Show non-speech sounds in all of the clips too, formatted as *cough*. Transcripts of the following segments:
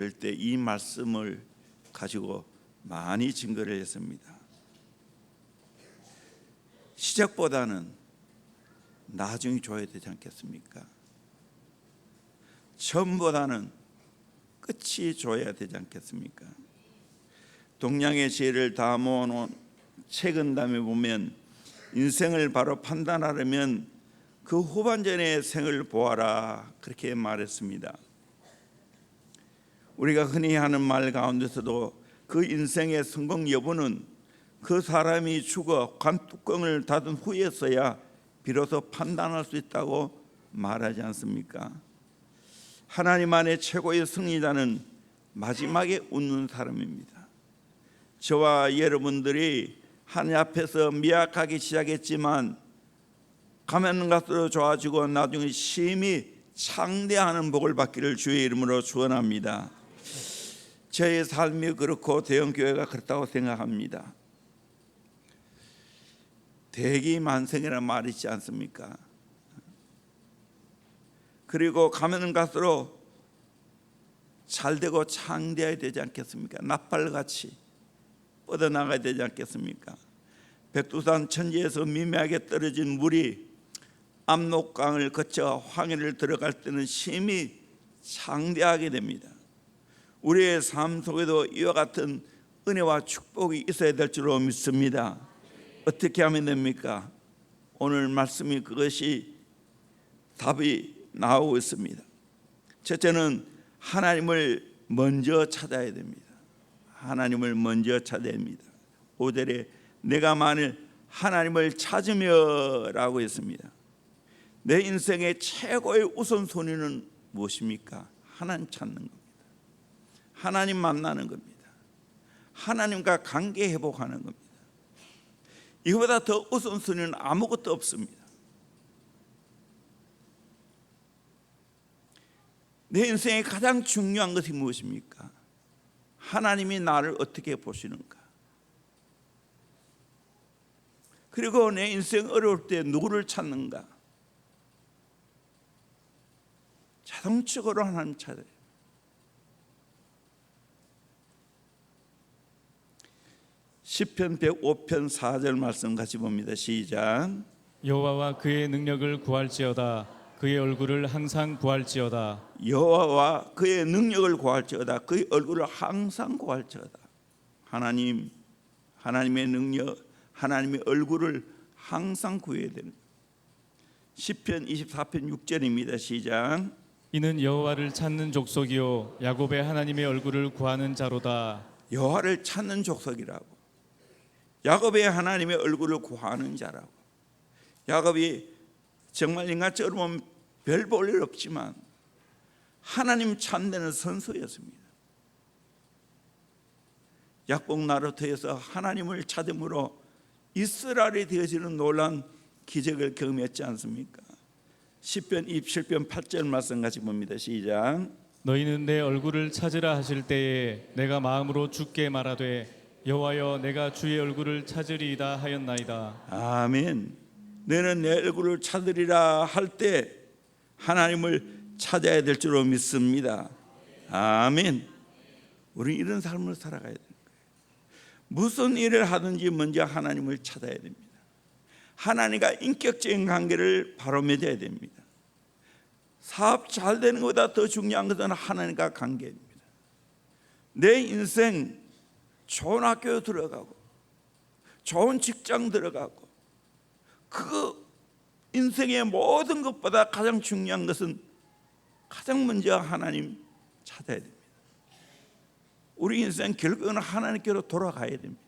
그럴 때 이 말씀을 가지고 많이 증거를 했습니다. 시작보다는 나중이 줘야 되지 않겠습니까? 처음보다는 끝이 줘야 되지 않겠습니까? 동양의 지혜를 다 모아놓은 책은 다음에 보면 인생을 바로 판단하려면 그 후반전의 생을 보아라 그렇게 말했습니다. 우리가 흔히 하는 말 가운데서도 그 인생의 성공 여부는 그 사람이 죽어 관뚜껑을 닫은 후에서야 비로소 판단할 수 있다고 말하지 않습니까? 하나님 안의 최고의 승리자는 마지막에 웃는 사람입니다. 저와 여러분들이 하나님 앞에서 미약하기 시작했지만 가면 갈수록 좋아지고 나중에 심히 창대하는 복을 받기를 주의 이름으로 축원합니다. 저의 삶이 그렇고 대형 교회가 그렇다고 생각합니다. 대기 만성이라는 말이 있지 않습니까? 그리고 가면 갈수록 잘 되고 창대해야 되지 않겠습니까? 나팔같이 뻗어나가야 되지 않겠습니까? 백두산 천지에서 미미하게 떨어진 물이 압록강을 거쳐 황해를 들어갈 때는 심히 창대하게 됩니다. 우리의 삶 속에도 이와 같은 은혜와 축복이 있어야 될 줄로 믿습니다. 어떻게 하면 됩니까? 오늘 말씀이 그것이 답이 나오고 있습니다. 첫째는 하나님을 먼저 찾아야 됩니다. 하나님을 먼저 찾아야 됩니다. 5절에 내가 만일 하나님을 찾으며라고 했습니다. 내 인생의 최고의 우선순위는 무엇입니까? 하나님 찾는 겁니다. 하나님 만나는 겁니다. 하나님과 관계 회복하는 겁니다. 이거보다 더 우선순위는 아무것도 없습니다. 내 인생의 가장 중요한 것이 무엇입니까? 하나님이 나를 어떻게 보시는가? 그리고 내 인생 어려울 때 누구를 찾는가? 자동적으로 하나님 찾아요. 시편 105편 4절 말씀 같이 봅니다. 시작. 여호와와 그의 능력을 구할지어다. 그의 얼굴을 항상 구할지어다. 여호와와 그의 능력을 구할지어다. 그의 얼굴을 항상 구할지어다. 하나님 하나님의 능력 하나님의 얼굴을 항상 구해야 되는 시편 24편 6절입니다. 시작. 이는 여호와를 찾는 족속이요 야곱의 하나님의 얼굴을 구하는 자로다. 여호와를 찾는 족속이라고 야곱의 하나님의 얼굴을 구하는 자라고 야곱이 정말 인간처럼 별볼 일 없지만 하나님 찾는 선수였습니다. 약복 나루터에서 하나님을 찾음으로 이스라엘이 되어지는 놀란 기적을 경험했지 않습니까? 10편 27편 8절 말씀 같이 봅니다. 시작. 너희는 내 얼굴을 찾으라 하실 때에 내가 마음으로 주께 말하되 여호와여 내가 주의 얼굴을 찾으리이다 하였나이다 아멘. 너는 내 얼굴을 찾으리라 할 때 하나님을 찾아야 될 줄로 믿습니다. 아멘. 우리 이런 삶을 살아가야 되는 거예요. 무슨 일을 하든지 먼저 하나님을 찾아야 됩니다. 하나님과 인격적인 관계를 바로 맺어야 됩니다. 사업 잘 되는 것보다 더 중요한 것은 하나님과 관계입니다. 내 인생 좋은 학교 들어가고 좋은 직장 들어가고 그 인생의 모든 것보다 가장 중요한 것은 가장 먼저 하나님 찾아야 됩니다. 우리 인생 결국은 하나님께로 돌아가야 됩니다.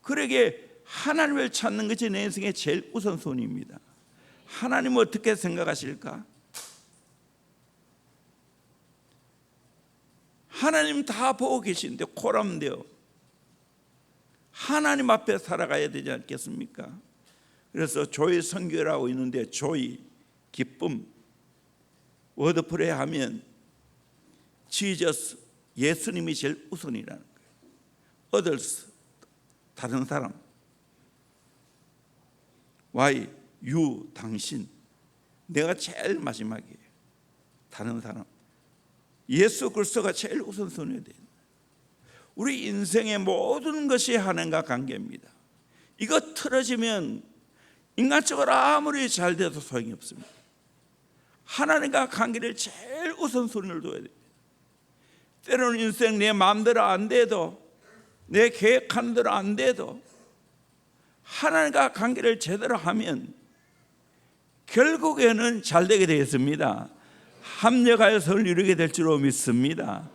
그러게 하나님을 찾는 것이 내 인생의 제일 우선순위입니다. 하나님 어떻게 생각하실까? 하나님 다 보고 계신데 코람되어 하나님 앞에 살아가야 되지 않겠습니까? 그래서 조이 선교라고 있는데 조이 기쁨 워드프레이 하면 지저스 예수님이 제일 우선이라는 거예요. others 다른 사람 why 당신 내가 제일 마지막이에요. 다른 사람 예수 그리스도가 제일 우선순위야 돼. 우리 인생의 모든 것이 하나님과 관계입니다. 이거 틀어지면 인간적으로 아무리 잘 돼도 소용이 없습니다. 하나님과 관계를 제일 우선순위를 둬야 됩니다. 때로는 인생 내 마음대로 안 돼도 내 계획한 대로 안 돼도 하나님과 관계를 제대로 하면 결국에는 잘 되게 되겠습니다. 합력하여 선을 이루게 될 줄로 믿습니다.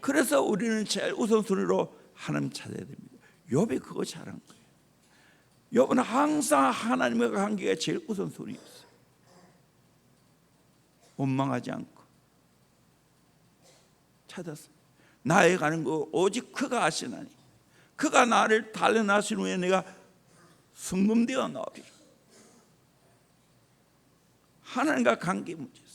그래서 우리는 제일 우선순위로 하나님 찾아야 됩니다. 욥이 그거 잘한 거예요. 욥은 항상 하나님과 관계가 제일 우선순위였어요. 원망하지 않고 찾았어. 나에 가는 거 오직 그가 아시나니 그가 나를 단련하신 후에 내가 승금되어 나오리라. 하나님과 관계 문제였어요.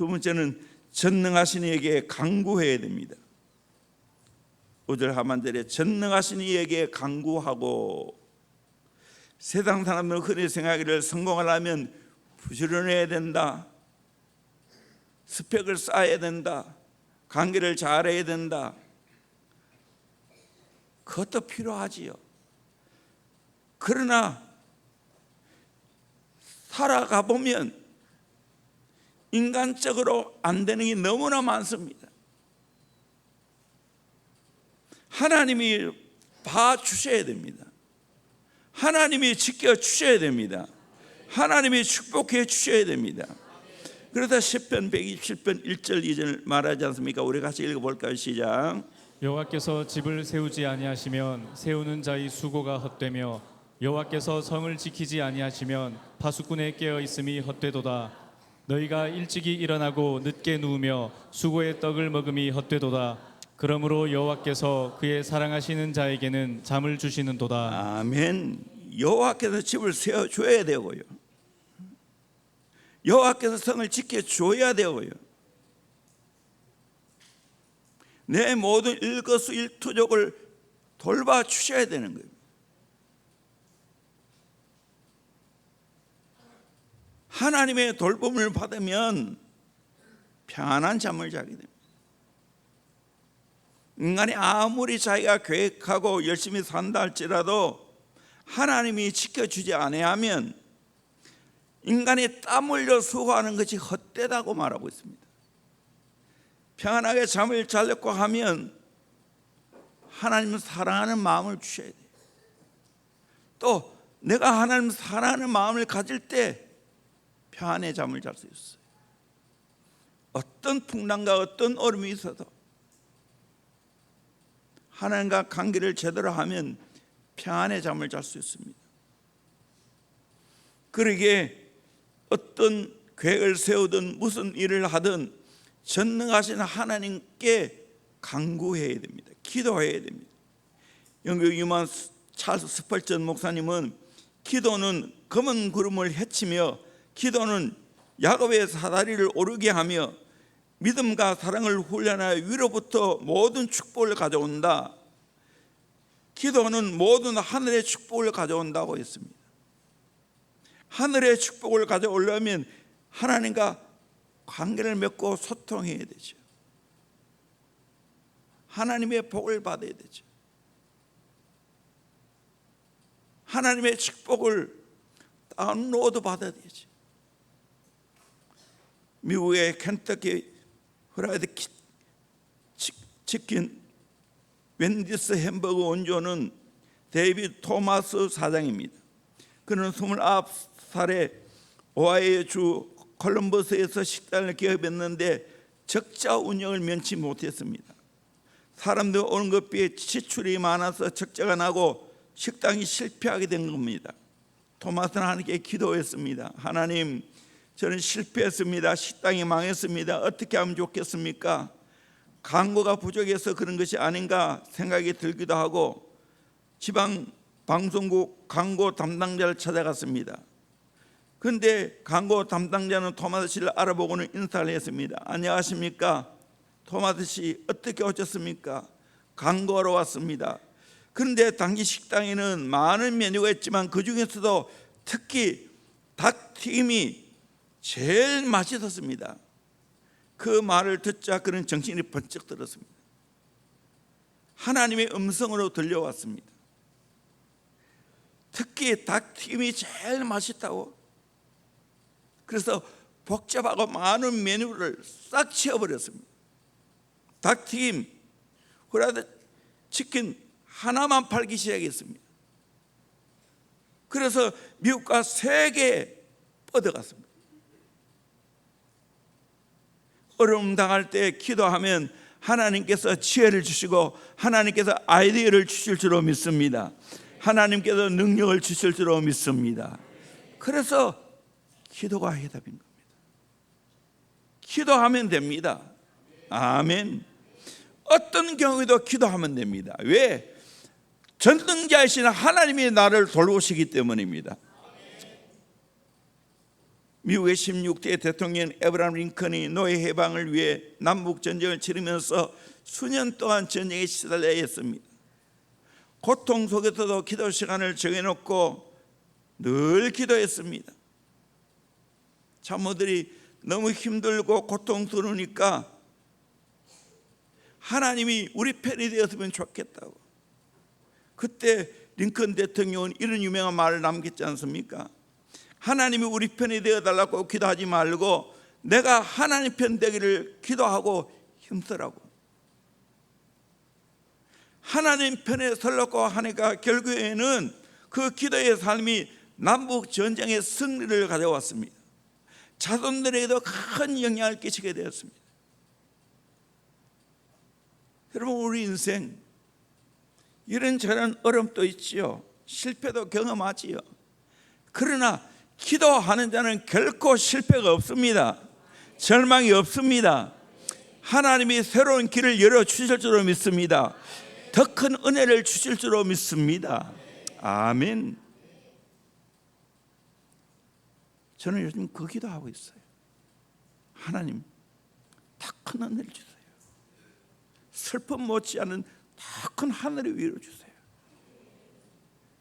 두 번째는 전능하신 이에게 강구해야 됩니다. 오절 하만절에 전능하신 이에게 강구하고 세상 사람들은 흔히 생각하기를 성공하려면 부지런해야 된다. 스펙을 쌓아야 된다. 관계를 잘해야 된다. 그것도 필요하지요. 그러나 살아가 보면 인간적으로 안 되는 게 너무나 많습니다. 하나님이 봐 주셔야 됩니다. 하나님이 지켜 주셔야 됩니다. 하나님이 축복해 주셔야 됩니다. 그러다 시편 127편 1절 2절 말하지 않습니까? 우리 같이 읽어 볼까요? 시작. 여호와께서 집을 세우지 아니하시면 세우는 자의 수고가 헛되며 여호와께서 성을 지키지 아니하시면 파수꾼의 깨어 있음이 헛되도다. 너희가 일찍이 일어나고 늦게 누우며 수고의 떡을 먹음이 헛되도다. 그러므로 여호와께서 그의 사랑하시는 자에게는 잠을 주시는도다. 아멘. 여호와께서 집을 세워 줘야 되고요. 여호와께서 성을 지켜 줘야 되고요. 내 모든 일거수일투족을 돌봐 주셔야 되는 거예요. 하나님의 돌봄을 받으면 평안한 잠을 자게 됩니다. 인간이 아무리 자기가 계획하고 열심히 산다 할지라도 하나님이 지켜주지 아니하면 인간이 땀 흘려 수고하는 것이 헛되다고 말하고 있습니다. 평안하게 잠을 자려고 하면 하나님을 사랑하는 마음을 주셔야 돼요. 또 내가 하나님을 사랑하는 마음을 가질 때 평안의 잠을 잘 수 있어요. 어떤 풍랑과 어떤 얼음이 있어도 하나님과 관계를 제대로 하면 평안의 잠을 잘 수 있습니다. 그러기에 어떤 계획을 세우든 무슨 일을 하든 전능하신 하나님께 간구해야 됩니다. 기도해야 됩니다. 영국 유만 찰스 스펄전 목사님은 기도는 검은 구름을 헤치며 기도는 야곱의 사다리를 오르게 하며 믿음과 사랑을 훈련하여 위로부터 모든 축복을 가져온다. 기도는 모든 하늘의 축복을 가져온다고 했습니다. 하늘의 축복을 가져오려면 하나님과 관계를 맺고 소통해야 되죠. 하나님의 복을 받아야 되죠. 하나님의 축복을 다운로드 받아야 되죠. 미국의 켄터키 프라이드 치킨 웬디스 햄버거 원조는 데이비드 토마스 사장입니다. 그는 29살에 오하이오 주 콜럼버스에서 식당을 개업했는데 적자 운영을 면치 못했습니다. 사람들 오는 것 비해 지출이 많아서 적자가 나고 식당이 실패하게 된 겁니다. 토마스는 하나님께 기도했습니다. 하나님, 저는 실패했습니다. 식당이 망했습니다. 어떻게 하면 좋겠습니까? 광고가 부족해서 그런 것이 아닌가 생각이 들기도 하고 지방 방송국 광고 담당자를 찾아갔습니다. 그런데 광고 담당자는 토마스 씨를 알아보고는 인사를 했습니다. 안녕하십니까? 토마스 씨 어떻게 오셨습니까? 광고하러 왔습니다. 그런데 당시 식당에는 많은 메뉴가 있지만 그 중에서도 특히 닭 튀김이 제일 맛있었습니다. 그 말을 듣자 그는 정신이 번쩍 들었습니다. 하나님의 음성으로 들려왔습니다. 특히 닭튀김이 제일 맛있다고. 그래서 복잡하고 많은 메뉴를 싹 치워버렸습니다. 닭튀김, 후라이드 치킨 하나만 팔기 시작했습니다. 그래서 미국과 세계에 뻗어갔습니다. 어려움 당할 때 기도하면 하나님께서 지혜를 주시고 하나님께서 아이디어를 주실 줄로 믿습니다. 하나님께서 능력을 주실 줄로 믿습니다. 그래서 기도가 해답인 겁니다. 기도하면 됩니다. 아멘. 어떤 경우에도 기도하면 됩니다. 왜? 전능자이신 하나님이 나를 돌보시기 때문입니다. 미국의 16대 대통령 에브라임 링컨이 노예 해방을 위해 남북 전쟁을 치르면서 수년 동안 전쟁에 시달려야 했습니다. 고통 속에서도 기도 시간을 정해놓고 늘 기도했습니다. 참모들이 너무 힘들고 고통스러우니까 하나님이 우리 편이 되었으면 좋겠다고. 그때 링컨 대통령은 이런 유명한 말을 남겼지 않습니까? 하나님이 우리 편이 되어 달라고 기도하지 말고 내가 하나님 편 되기를 기도하고 힘쓰라고. 하나님 편에 설려고 하니까 결국에는 그 기도의 삶이 남북 전쟁의 승리를 가져왔습니다. 자손들에게도 큰 영향을 끼치게 되었습니다. 여러분 우리 인생 이런 저런 어려움도 있지요. 실패도 경험하지요. 그러나 기도하는 자는 결코 실패가 없습니다. 절망이 없습니다. 하나님이 새로운 길을 열어 주실 줄로 믿습니다. 더 큰 은혜를 주실 줄로 믿습니다. 아멘. 저는 요즘 그 기도하고 있어요. 하나님, 더 큰 은혜를 주세요. 슬픔 못지않은 더 큰 하늘의 위로 주세요.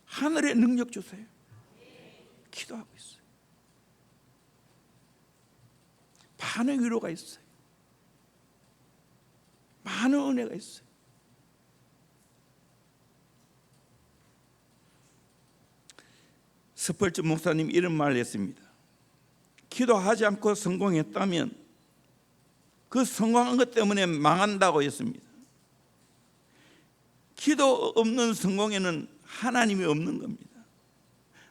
하늘의 능력 주세요. 기도하고 있어요. 많은 위로가 있어요. 많은 은혜가 있어요. 스펄츠 목사님 이런 말을 했습니다. 기도하지 않고 성공했다면 그 성공한 것 때문에 망한다고 했습니다. 기도 없는 성공에는 하나님이 없는 겁니다.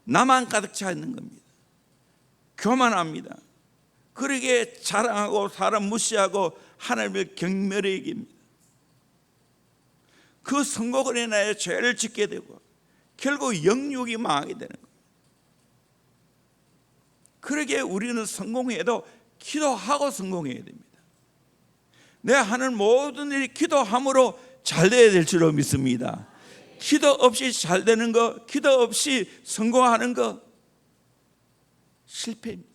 나만 가득 차 있는 겁니다. 교만합니다. 그러게 자랑하고 사람 무시하고 하나님을 경멸해 이깁니다. 그 성공을 인하여 죄를 짓게 되고 결국 영육이 망하게 되는 겁니다. 그러게 우리는 성공해도 기도하고 성공해야 됩니다. 내가 하는 모든 일이 기도함으로 잘 돼야 될 줄로 믿습니다. 기도 없이 잘 되는 거, 기도 없이 성공하는 거 실패입니다.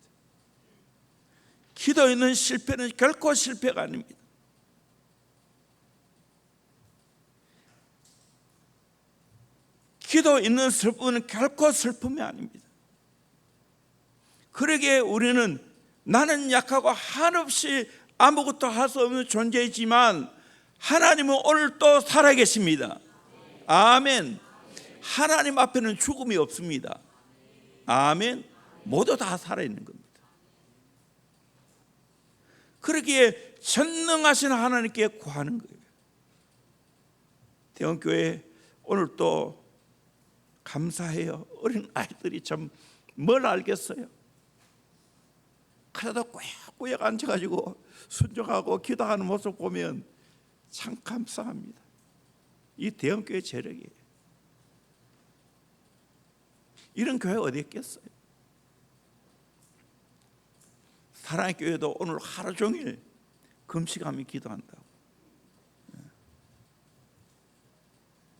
기도 있는 실패는 결코 실패가 아닙니다. 기도 있는 슬픔은 결코 슬픔이 아닙니다. 그러기에 우리는 나는 약하고 한없이 아무것도 할 수 없는 존재이지만 하나님은 오늘 또 살아계십니다. 아멘. 하나님 앞에는 죽음이 없습니다. 아멘. 모두 다 살아있는 겁니다. 그러기에 전능하신 하나님께 구하는 거예요. 대원교회 오늘 또 감사해요. 어린 아이들이 참 뭘 알겠어요. 그래도 꾸역꾸역 앉아가지고 순종하고 기도하는 모습 보면 참 감사합니다. 이 대형교회 재력이에요. 이런 교회 어디 있겠어요? 사랑의 교회도 오늘 하루 종일 금식하며 기도한다고. 예.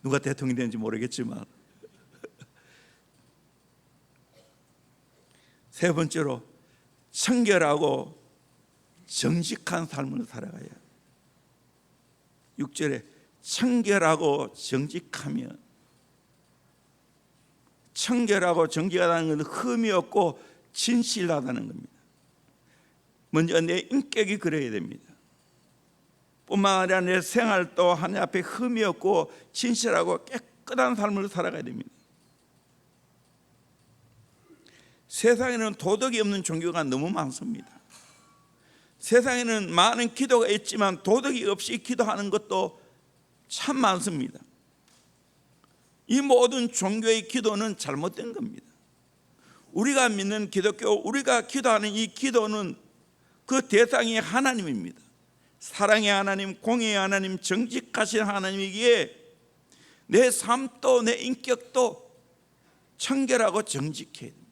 누가 대통령이 되는지 모르겠지만 *laughs* 세 번째로 청결하고 정직한 삶을 살아가야 6절에 청결하고 정직하면 청결하고 정직하다는 것은 흠이 없고 진실하다는 겁니다. 먼저 내 인격이 그래야 됩니다. 뿐만 아니라 내 생활도 하나님 앞에 흠이 없고 진실하고 깨끗한 삶을 살아가야 됩니다. 세상에는 도덕이 없는 종교가 너무 많습니다. 세상에는 많은 기도가 있지만 도덕이 없이 기도하는 것도 참 많습니다. 이 모든 종교의 기도는 잘못된 겁니다. 우리가 믿는 기독교, 우리가 기도하는 이 기도는 그 대상이 하나님입니다. 사랑의 하나님, 공의의 하나님, 정직하신 하나님이기에 내 삶도 내 인격도 청결하고 정직해야 됩니다.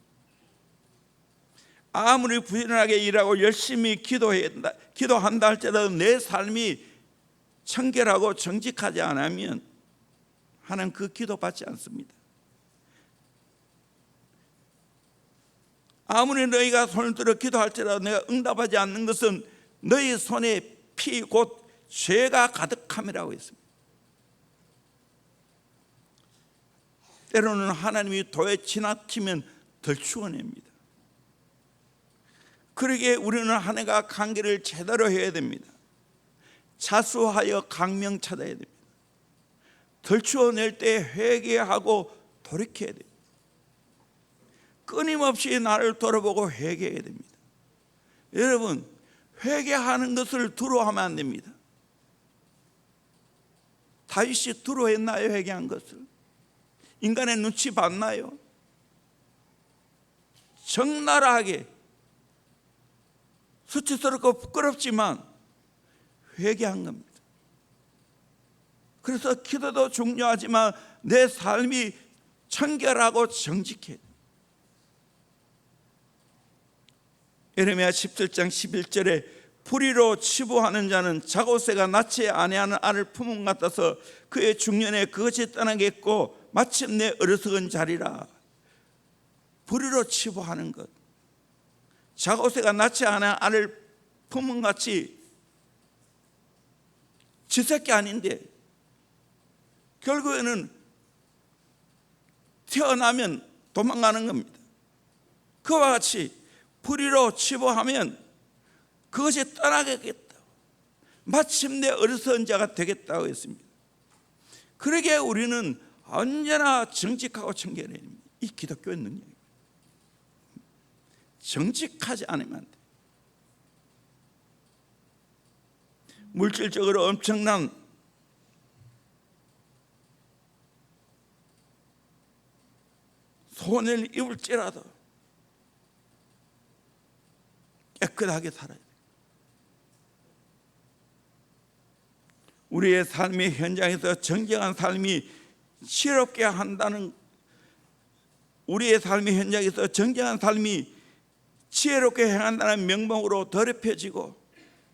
아무리 부지런하게 일하고 열심히 기도한다, 할지라도 내 삶이 청결하고 정직하지 않으면 하나님 그 기도 받지 않습니다. 아무리 너희가 손을 들어 기도할지라도 내가 응답하지 않는 것은 너희 손에 피 곧 죄가 가득함이라고 했습니다. 때로는 하나님이 도에 지나치면 덜 추워냅니다. 그러기에 우리는 한 해가 관계를 제대로 해야 됩니다. 자수하여 강명 찾아야 됩니다. 덜 추워낼 때 회개하고 돌이켜야 됩니다. 끊임없이 나를 돌아보고 회개해야 됩니다. 여러분 회개하는 것을 두려워하면 안 됩니다. 다윗이 두려워했나요? 회개한 것을 인간의 눈치 봤나요? 적나라하게 수치스럽고 부끄럽지만 회개한 겁니다. 그래서 기도도 중요하지만 내 삶이 청결하고 정직해. 에레미야 17장 11절에 불의로 치부하는 자는 자고새가 낳지 아니하는 알을 품은 것 같아서 그의 중년에 그것이 떠나겠고 마침내 어리석은 자리라. 불의로 치부하는 것. 자고새가 낳지 않아 알을 품은 같이 지 새끼 아닌데 결국에는 태어나면 도망가는 겁니다. 그와 같이 불의로 치부하면 그것이 떠나겠다. 마침내 어리석은 자가 되겠다고 했습니다. 그러기에 우리는 언제나 정직하고 청결해야 됩니다. 이 기독교의 능력입니다. 정직하지 않으면 안 돼. 물질적으로 엄청난 손해를 입을지라도 깨끗하게 살아야 돼. 우리의 삶의 현장에서 정직한 삶이 실없게 한다는 우리의 삶의 현장에서 정직한 삶이 지혜롭게 행한다는 명목으로 더럽혀지고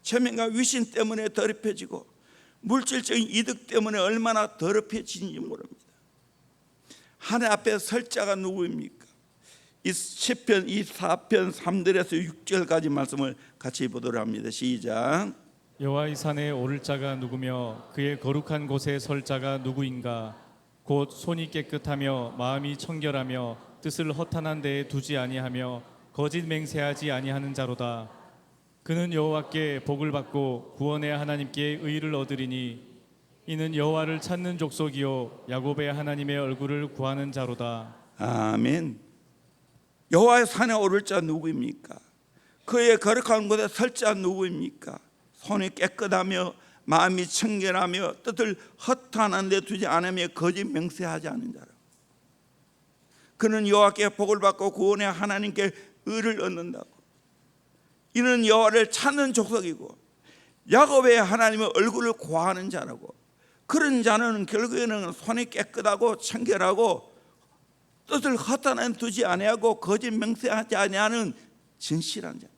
체면과 위신 때문에 더럽혀지고 물질적인 이득 때문에 얼마나 더럽혀지는지 모릅니다. 하늘 앞에 설 자가 누구입니까? 이 시편 24편 3절에서 6절까지 말씀을 같이 보도록 합니다. 시작. 여호와의 산에 오를 자가 누구며 그의 거룩한 곳에 설 자가 누구인가 곧 손이 깨끗하며 마음이 청결하며 뜻을 허탄한 데에 두지 아니하며 거짓 맹세하지 아니하는 자로다 그는 여호와께 복을 받고 구원의 하나님께 의를 얻으리니 이는 여호와를 찾는 족속이요 야곱의 하나님의 얼굴을 구하는 자로다 아멘. 여호와의 산에 오를 자 누구입니까? 그의 거룩한 곳에 설 자 누구입니까? 손이 깨끗하며 마음이 청결하며 뜻을 허탄한 데 두지 않으며 거짓 맹세하지 않은 자라. 그는 여호와께 복을 받고 구원의 하나님께 의를 얻는다고. 이는 여호와를 찾는 족속이고 야곱의 하나님의 얼굴을 구하는 자라고. 그런 자는 결국에는 손이 깨끗하고 청결하고 뜻을 허탄한 두지 아니하고 거짓 맹세하지 아니하는 진실한 자.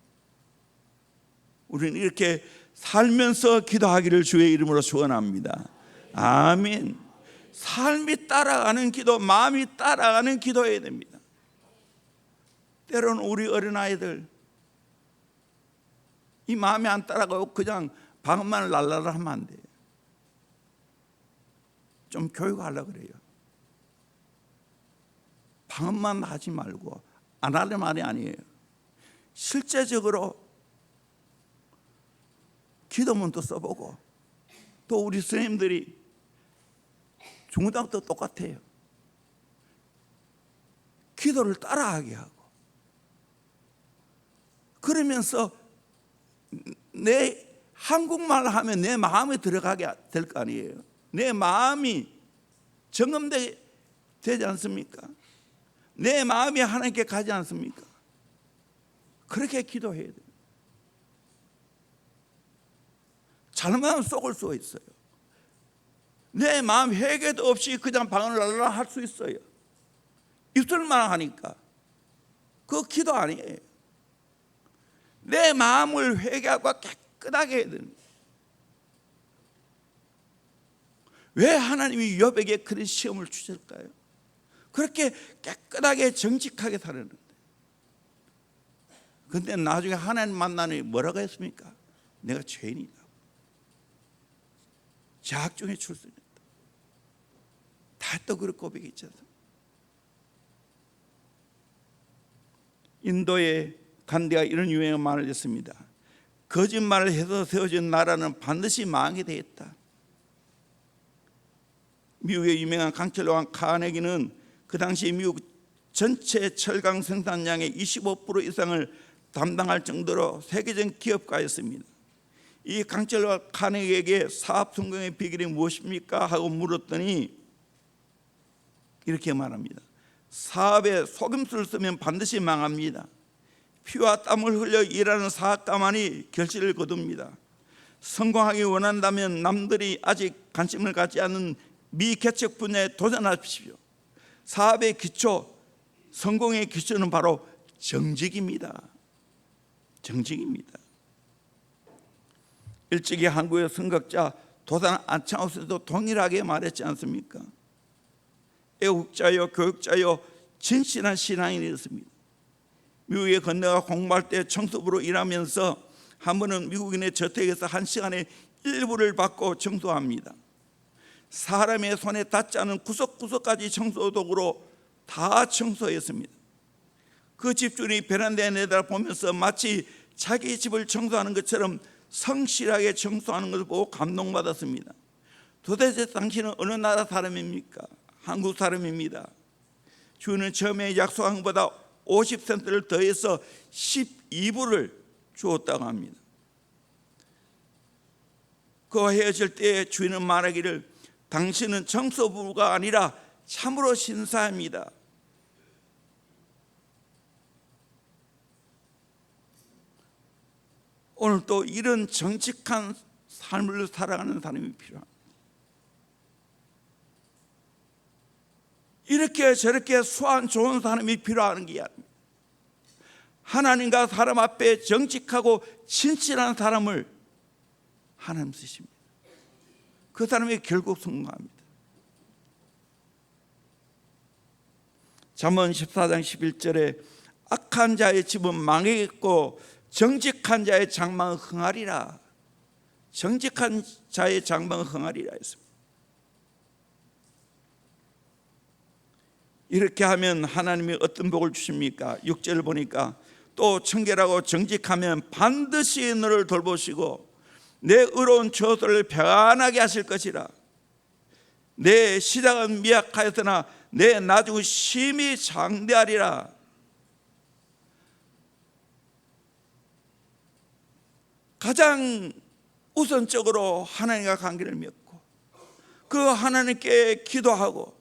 우리는 이렇게 살면서 기도하기를 주의 이름으로 축원합니다. 아멘. 삶이 따라가는 기도, 마음이 따라가는 기도해야 됩니다. 때로는 우리 어린 아이들 이 마음이 안 따라가고 그냥 방만 랄랄라 하면 안 돼요. 좀 교육하려 그래요. 방언만 하지 말고 안 하는 말이 아니에요. 실제적으로 기도문도 써보고 또 우리 선생님들이 중고등학도 똑같아요. 기도를 따라하게 하고 그러면서 내 한국말 하면 내 마음에 들어가게 될 거 아니에요. 내 마음이 정금되 되지 않습니까? 내 마음이 하나님께 가지 않습니까? 그렇게 기도해야 돼요. 잘못하면 속을 수 있어요. 내 마음 회개도 없이 그냥 방언을 날라 할수 있어요. 입술만 하니까 그 기도 아니에요. 내 마음을 회개하고 깨끗하게 해야 됩니다. 왜 하나님이 욥에게 그런 시험을 주실까요? 그렇게 깨끗하게 정직하게 살았는데. 근데 나중에 하나님 만나니 뭐라고 했습니까? 내가 죄인이다. 자학 중에 출생했다. 다또 그렇게 고백했지 않습니까? 인도의 간디가 이런 유행의 말을 했습니다. 거짓말을 해서 세워진 나라는 반드시 망하게 되었다. 미국의 유명한 강철왕 카네기는 그 당시 미국 전체 철강 생산량의 25% 이상을 담당할 정도로 세계적 기업가였습니다. 이 강철왕 카네기에게 사업 성공의 비결이 무엇입니까? 하고 물었더니 이렇게 말합니다. 사업에 속임수를 쓰면 반드시 망합니다. 피와 땀을 흘려 일하는 사업가만이 결실을 거둡니다. 성공하기 원한다면 남들이 아직 관심을 갖지 않는 미개척 분야에 도전하십시오. 사업의 기초, 성공의 기초는 바로 정직입니다. 정직입니다. 일찍이 한국의 선각자 도산 안창호스도 동일하게 말했지 않습니까? 애국자요 교육자요 진실한 신앙인이었습니다. 미국에 건너가 공부할 때 청소부로 일하면서 한 번은 미국인의 저택에서 한 시간에 일부를 받고 청소합니다. 사람의 손에 닿지 않은 구석구석까지 청소 도구로 다 청소했습니다. 그 집주인이 베란다에 내다보면서 마치 자기 집을 청소하는 것처럼 성실하게 청소하는 것을 보고 감동받았습니다. 도대체 당신은 어느 나라 사람입니까? 한국 사람입니다. 주인은 처음에 약속한 것보다 50센트를 더해서 12불을 주었다고 합니다. 그 헤어질 때 주인은 말하기를 당신은 청소부가 아니라 참으로 신사입니다. 오늘 또 이런 정직한 삶을 살아가는 사람이 필요합니다. 이렇게 저렇게 수완 좋은 사람이 필요한 게 아닙니다. 하나님과 사람 앞에 정직하고 진실한 사람을 하나님 쓰십니다. 그 사람이 결국 성공합니다. 잠언 14장 11절에 악한 자의 집은 망하겠고 정직한 자의 장막은 흥하리라. 정직한 자의 장막은 흥하리라 했습니다. 이렇게 하면 하나님이 어떤 복을 주십니까? 6절을 보니까 또 청결하고 정직하면 반드시 너를 돌보시고 내 의로운 저들을 평안하게 하실 것이라 내 시작은 미약하였으나 내 나중은 심히 장대하리라 가장 우선적으로 하나님과 관계를 맺고 그 하나님께 기도하고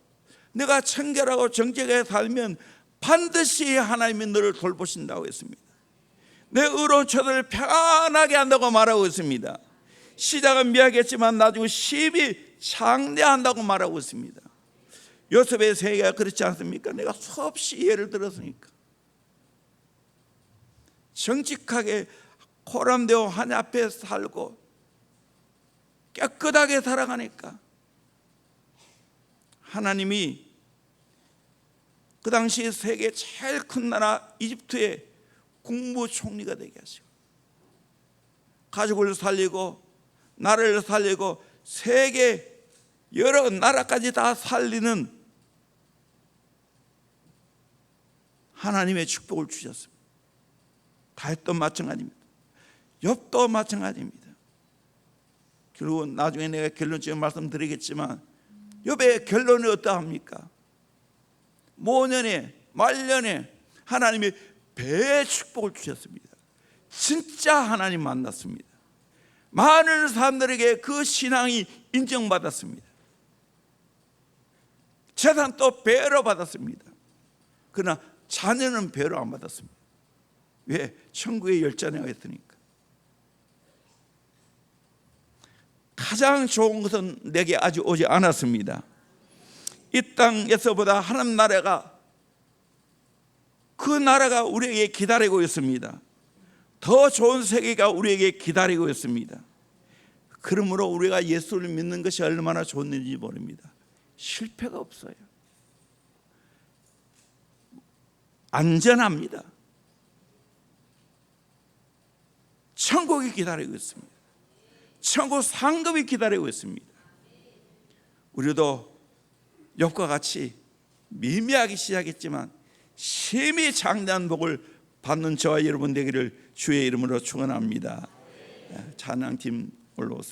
내가 청결하고 정직하게 살면 반드시 하나님이 너를 돌보신다고 했습니다. 내 의로운 처들을 평안하게 한다고 말하고 있습니다. 시작은 미하겠지만 나중에 심히 장대한다고 말하고 있습니다. 요셉의 세계가 그렇지 않습니까? 내가 수없이 예를 들었으니까 정직하게 코람되어 하늘 앞에 살고 깨끗하게 살아가니까 하나님이 그 당시 세계 제일 큰 나라 이집트의 국무총리가 되게 하시고 가족을 살리고 나라를 살리고 세계 여러 나라까지 다 살리는 하나님의 축복을 주셨습니다. 다윗도 마찬가지입니다. 욥도 마찬가지입니다. 그리고 나중에 내가 결론적인 말씀드리겠지만 욥의 결론이 어떠합니까? 모년에 말년에 하나님이 배의 축복을 주셨습니다. 진짜 하나님 만났습니다. 많은 사람들에게 그 신앙이 인정받았습니다. 재산 또 배로 받았습니다. 그러나 자녀는 배로 안 받았습니다. 왜? 천국의 열자녀가 있으니까. 가장 좋은 것은 내게 아직 오지 않았습니다. 이 땅에서보다 하나님 나라가 그 나라가 우리에게 기다리고 있습니다. 더 좋은 세계가 우리에게 기다리고 있습니다. 그러므로 우리가 예수를 믿는 것이 얼마나 좋은지 모릅니다. 실패가 없어요. 안전합니다. 천국이 기다리고 있습니다. 천국 상급이 기다리고 있습니다. 우리도 욥과 같이 미미하게 시작했지만 심히 장대한 복을 받는 저와 여러분 되기를 주의 이름으로 축원합니다. 찬양팀 올라오세요.